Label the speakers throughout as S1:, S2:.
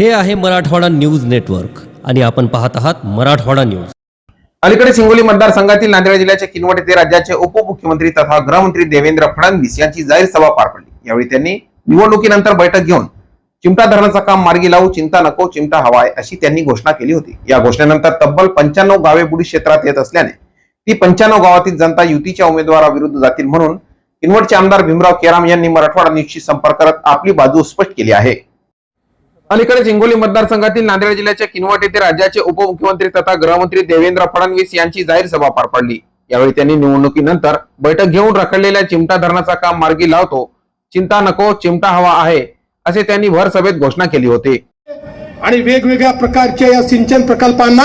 S1: हे आहे Marathwada news network आणि आपण पाहत आहात मराठवाडा न्यूज.
S2: अलीकडे हिंगोली मतदारसंघातील नांदेड जिल्ह्याच्या किनवट येथे राज्याचे उपमुख्यमंत्री तथा गृहमंत्री देवेंद्र फडणवीस यांची जाहीर सभा पार पडली. यावेळी त्यांनी निवडणुकीनंतर बैठक घेऊन चिमटा धरणाचं काम मार्गी लावू चिंता नको चिमटा हवाय अशी त्यांनी घोषणा केली होती. या घोषणेनंतर तब्बल पंच्याण्णव गावे बुडी क्षेत्रात येत असल्याने ती पंच्याण्णव गावातील जनता युतीच्या उमेदवाराविरुद्ध जातील म्हणून किनवटचे आमदार भीमराव केराम यांनी मराठवाडा न्यूजशी संपर्क करत आपली बाजू स्पष्ट केली आहे. अलीकडे हिंगोली मतदारसंघातील नांदेड जिल्ह्याच्या किनवट येथे राज्याचे उपमुख्यमंत्री तथा गृहमंत्री देवेंद्र फडणवीस यांची जाहीर सभा पार पडली. यावेळी त्यांनी निवडणुकीनंतर बैठक घेऊन रखडलेल्या चिमटा धरणाचा काम मार्गी लावतो. चिंता नको चिमटा हवा आहे असे त्यांनी भर सभेत घोषणा केली होती.
S3: आणि वेगवेगळ्या प्रकारच्या या सिंचन प्रकल्पांना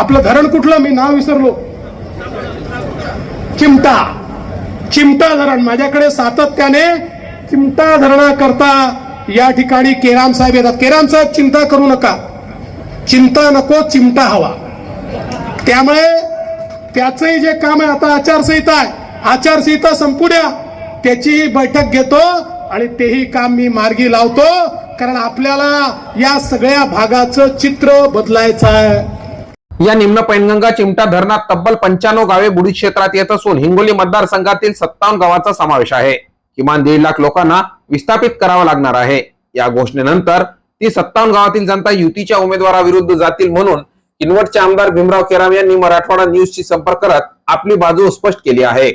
S3: आपलं धरण कुठलं? मी नाव विसरलो. चिमटा. चिमटा धरण. माझ्याकडे सातत्याने चिमटा धरणाकरता या ठिकाणी केराम साहेब येतात. केराम साहेब चिंता करू नका. चिंता नको चिमटा हवा. त्यामुळे त्याचंही जे काम आहे आता आचारसंहिता आहे. आचारसंहिता संपू द्या त्याचीही बैठक घेतो आणि तेही काम मी मार्गी लावतो कारण आपल्याला या सगळ्या भागाचं चित्र बदलायचं आहे.
S2: या निम्न पैनगंगा चिमटा धरणात तब्बल पंच्याण्णव गावे बुडी क्षेत्रात येत असून हिंगोली मतदारसंघातील सत्तावन्न गावांचा समावेश आहे. किमान दीड लाख लोकांना विस्थापित करावं लागणार आहे. या घोषणेनंतर ती सत्तावन्न गावातील जनता युतीच्या उमेदवाराविरुद्ध जातील म्हणून किनवटचे आमदार भीमराव केराम यांनी मराठवाडा न्यूजशी संपर्क करत आपली बाजू स्पष्ट केली आहे.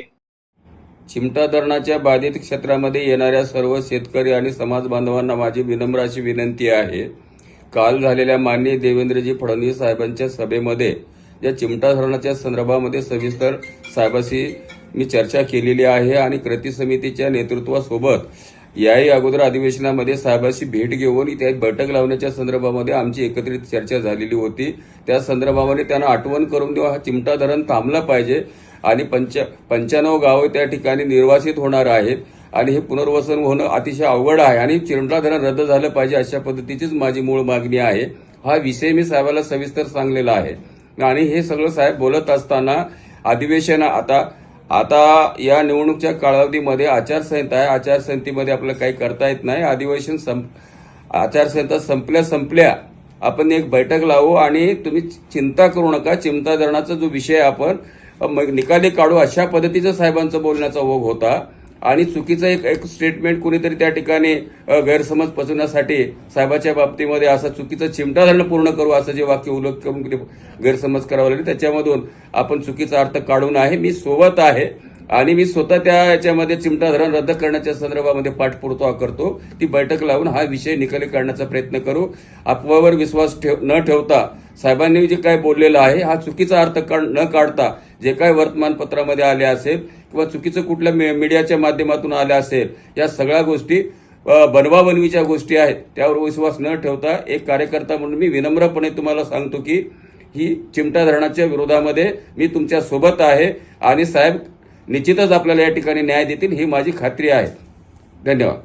S4: चिमटा धरणाच्या बाधित क्षेत्रामध्ये येणाऱ्या सर्व शेतकरी आणि समाज बांधवांना माझी विनम्र अशी विनंती आहे. काल झालेल्या माननीय देवेंद्रजी फडणवीस साहेबांच्या सभेमध्ये या चिमटा धरणाच्या संदर्भामध्ये सविस्तर साहेबाशी मी चर्चा केलेली आहे आणि कृती समितीच्या नेतृत्वासोबत याही अगोदर अधिवेशनामध्ये साहेबांशी भेट घेऊन त्या बैठक लावण्याच्या संदर्भामध्ये आमची एकत्रित चर्चा झालेली होती. त्या संदर्भामध्ये त्यांना आठवण करून देऊ हा चिमटा धरण थांबला पाहिजे आणि पंच पंच्याण्णव गावं त्या ठिकाणी निर्वासित होणार आहेत आणि हे पुनर्वसन होणं अतिशय अवघड आहे आणि चिमटा धरण रद्द झालं पाहिजे अशा पद्धतीचीच माझी मूळ मागणी आहे. हा विषय मी साहेबाला सविस्तर सांगलेला आहे. आणि हे सगळं साहेब बोलत असताना अधिवेशन आता आता या निवडणुकीच्या कालावधीमध्ये आचारसंहिता आहे. आचारसंहितेमध्ये आपल्याला काही करता येत नाही. अधिवेशन संप आचारसंहिता संपल्या संपल्या आपण एक बैठक लावू आणि तुम्ही चिंता करू नका. चिंता धरणाचा जो विषय आपण मग निकाली काढू. अशा पद्धतीचं साहेबांचं बोलण्याचा ओघ होता. आणि चुकीचं एक एक स्टेटमेंट कुणीतरी त्या ठिकाणी गैरसमज पचवण्यासाठी साहेबाच्या बाबतीमध्ये असं चुकीचं चिमटा धरणं पूर्ण करू असं जे वाक्य उल्लेख करून गैरसमज करावा लागले त्याच्यामधून आपण चुकीचा अर्थ काढून आहे. मी सोबत आहे. आणि मी स्वतः त्या याच्यामध्ये चिमटा धरण रद्द करण्याच्या संदर्भामध्ये पाठपुरावा करतो. ती बैठक लावून हा विषय निकाली काढण्याचा प्रयत्न करू. अफवावर विश्वास ठेव न ठेवता साहेबांनी जे काय बोललेलं आहे हा चुकीचा अर्थ काढ- न काढता जे काय वर्तमानपत्रामध्ये आले असेल किंवा चुकीचं कुठल्या मी- मीडियाच्या माध्यमातून आल्या असेल या सगळ्या गोष्टी बनवाबनवीच्या गोष्टी आहेत. त्यावर विश्वास न ठेवता एक कार्यकर्ता म्हणून मी विनम्रपणे तुम्हाला सांगतो की ही चिमटा धरणाच्या विरोधामध्ये मी तुमच्यासोबत आहे. आणि साहेब निश्चितच आपल्याला या ठिकाणी न्याय देतील ही माझी खात्री आहे. धन्यवाद.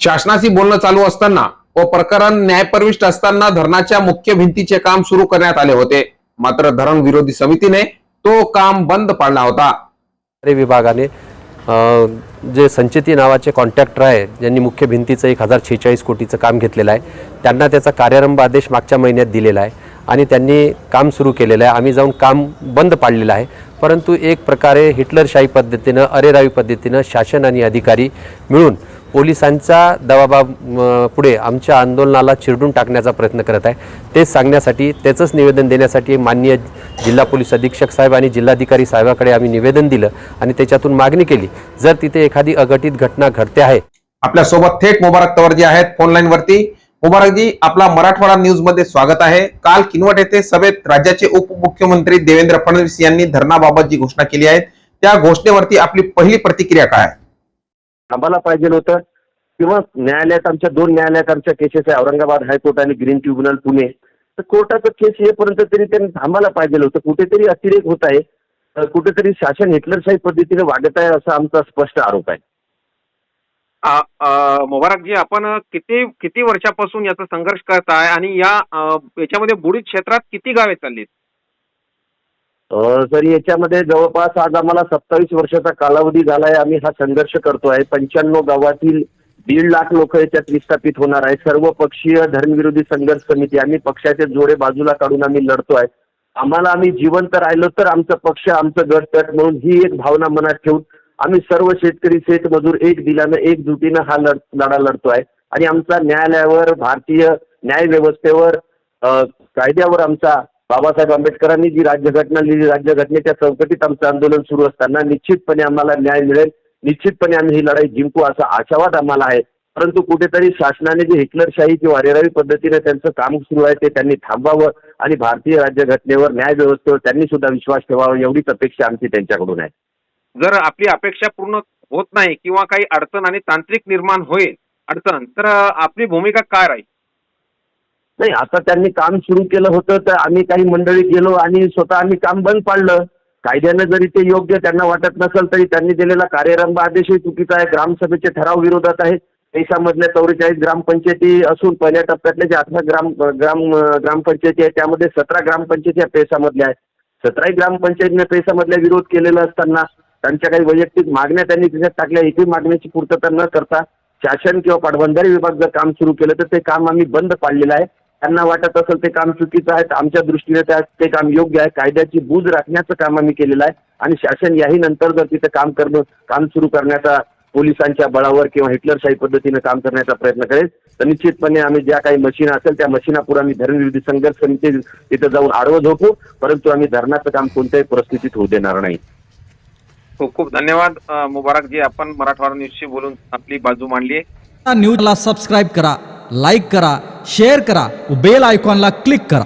S2: शासनाशी बोलणं चालू असताना व प्रकरण न्यायप्रविष्ट असताना धरणाच्या मुख्य भिंतीचे काम सुरू करण्यात आले होते. मात्र धरण विरोधी समितीने तो काम बंद पाडला होता.
S5: विभागाने जे संचिती नावाचे कॉन्ट्रॅक्टर आहे ज्यांनी मुख्य भिंतीचं एक हजार छेचाळीस कोटीचं काम घेतलेलं आहे त्यांना त्याचा कार्यारंभ आदेश मागच्या महिन्यात दिलेला आहे. आणि त्यांनी काम सुरू केलेलं आहे. आम्ही जाऊन काम बंद पाडलेलं आहे. परंतु एक प्रकारे हिटलरशाही पद्धतीनं अरेरावी पद्धतीनं शासन आणि अधिकारी मिळून पोलिसांचा दबाबा पुढे आमच्या आंदोलनाला चिरडून टाकण्याचा प्रयत्न करत आहे. तेच सांगण्यासाठी त्याचंच निवेदन देण्यासाठी माननीय जिल्हा पोलीस अधीक्षक साहेब आणि जिल्हाधिकारी साहेबाकडे आम्ही निवेदन दिलं आणि त्याच्यातून मागणी केली. जर तिथे एखादी अघटित घटना घडते आहे.
S2: आपल्यासोबत थेट मुबारक तवरजी आहेत. फोनलाईनवरती लाईन मुबारकजी आपला मराठवाडा न्यूजमध्ये स्वागत आहे. काल किनवट येथे सभेत राज्याचे उपमुख्यमंत्री देवेंद्र फडणवीस यांनी धरणाबाबत जी घोषणा केली आहे. त्या घोषणेवरती आपली पहिली प्रतिक्रिया काय आम्हाला
S6: थांबायला पाहिजे होतं. किंवा न्यायालयात आमच्या दोन न्यायालयात आमच्या केसेस आहे औरंगाबाद हायकोर्ट आणि ग्रीन ट्रिब्युनल पुणे. तर कोर्टाचं केस येईपर्यंत तरी त्यांनी थांबायला पाहिजे होतं. कुठेतरी अतिरेक होत आहे. कुठेतरी शासन हिटलरशाही पद्धतीने वागत आहे असा आमचा स्पष्ट आरोप आहे.
S7: मुबारकजी आपण किती किती वर्षापासून याचा संघर्ष करताय आणि या याच्यामध्ये बुडीत क्षेत्रात किती गावे चाललीत?
S6: सर याच्यामध्ये जवळपास आज आम्हाला सत्तावीस वर्षाचा कालावधी झालाय आम्ही हा संघर्ष करतोय पंच्याण्णव गावातील दीड लाख लोक याच्यात विस्थापित होणार आहे सर्व पक्षीय धर्मविरोधी संघर्ष समिती आम्ही पक्षाचे जोडे बाजूला काढून आम्ही लढतोय आम्हाला आम्ही जिवंत राहिलो तर आमचा पक्ष आमचं गट तट म्हणून ही एक भावना मनात ठेवून आम्ही सर्व शेतकरी शेतमजूर एक दिलानं एकजुटीनं हा लढ लढा लढतोय. आणि आमचा न्यायालयावर भारतीय न्याय व्यवस्थेवर कायद्यावर आमचा बाबासाहेब आंबेडकरांनी जी राज्यघटना लिहिली राज्यघटनेच्या चौकटीत आमचं आंदोलन सुरू असताना निश्चितपणे आम्हाला न्याय मिळेल. निश्चितपणे आम्ही ही लढाई जिंकू असा आशावाद आम्हाला आहे. परंतु कुठेतरी शासनाने जे हिटलरशाही किंवा रेरावी पद्धतीने त्यांचं काम सुरू आहे ते त्यांनी थांबावं आणि भारतीय राज्यघटनेवर न्याय व्यवस्थेवर त्यांनी सुद्धा विश्वास ठेवावा एवढीच अपेक्षा आमची त्यांच्याकडून आहे.
S7: जर आपली अपेक्षा पूर्ण होत नाही किंवा काही अडचण आणि तांत्रिक निर्माण होईल अडचण तर आपली भूमिका काय राहील?
S6: नाही आता त्यांनी काम सुरू केलं होतं तर आम्ही काही मंडळी गेलो आणि स्वतः आम्ही काम बंद पाडलं. कायद्यानं जरी ते योग्य त्यांना वाटत नसेल तरी त्यांनी दिलेला कार्यरंभ आदेशही चुकीचा आहे. ग्रामसभेचे ठराव विरोधात आहे. देशामधल्या चौवेचाळीस ग्रामपंचायती असून पहिल्या टप्प्यातल्या जे अठरा ग्राम ग्राम ग्रामपंचायती आहेत त्यामध्ये सतरा ग्रामपंचायती या पेसामधल्या आहेत. सतराही ग्रामपंचायतीने पेसामधल्या विरोध केलेला असताना त्यांच्या काही वैयक्तिक मागण्या त्यांनी त्याच्यात टाकल्या. एकही मागण्याची पूर्तता न करता शासन किंवा पाटबंधारे विभाग जर काम सुरू केलं तर ते काम आम्ही बंद पाडलेलं आहे. त्यांना वाटत असेल ते काम चुकीचं आहे आमच्या दृष्टीने त्या ते काम योग्य आहे. कायद्याची बूज राखण्याचं काम आम्ही केलेलं आहे. आणि शासन याही नंतर जर तिथे काम करणं काम सुरू करण्याचा पोलिसांच्या बळावर किंवा हिटलरशाही पद्धतीनं काम करण्याचा प्रयत्न करेल तर निश्चितपणे आम्ही ज्या काही मशीन असेल त्या मशीनापुढे आम्ही धरणविरोधी संघर्ष समिती तिथं जाऊन आडवं झोपू परंतु आम्ही धरणाचं काम कोणत्याही परिस्थितीत होऊ देणार नाही.
S7: खूप खूप धन्यवाद. मुबारक जी आपण मराठवाडा न्यूजशी बोलून आपली बाजू मांडली.
S8: न्यूजला सबस्क्राईब करा लाईक करा शेअर करा बेल आयकॉनला क्लिक करा.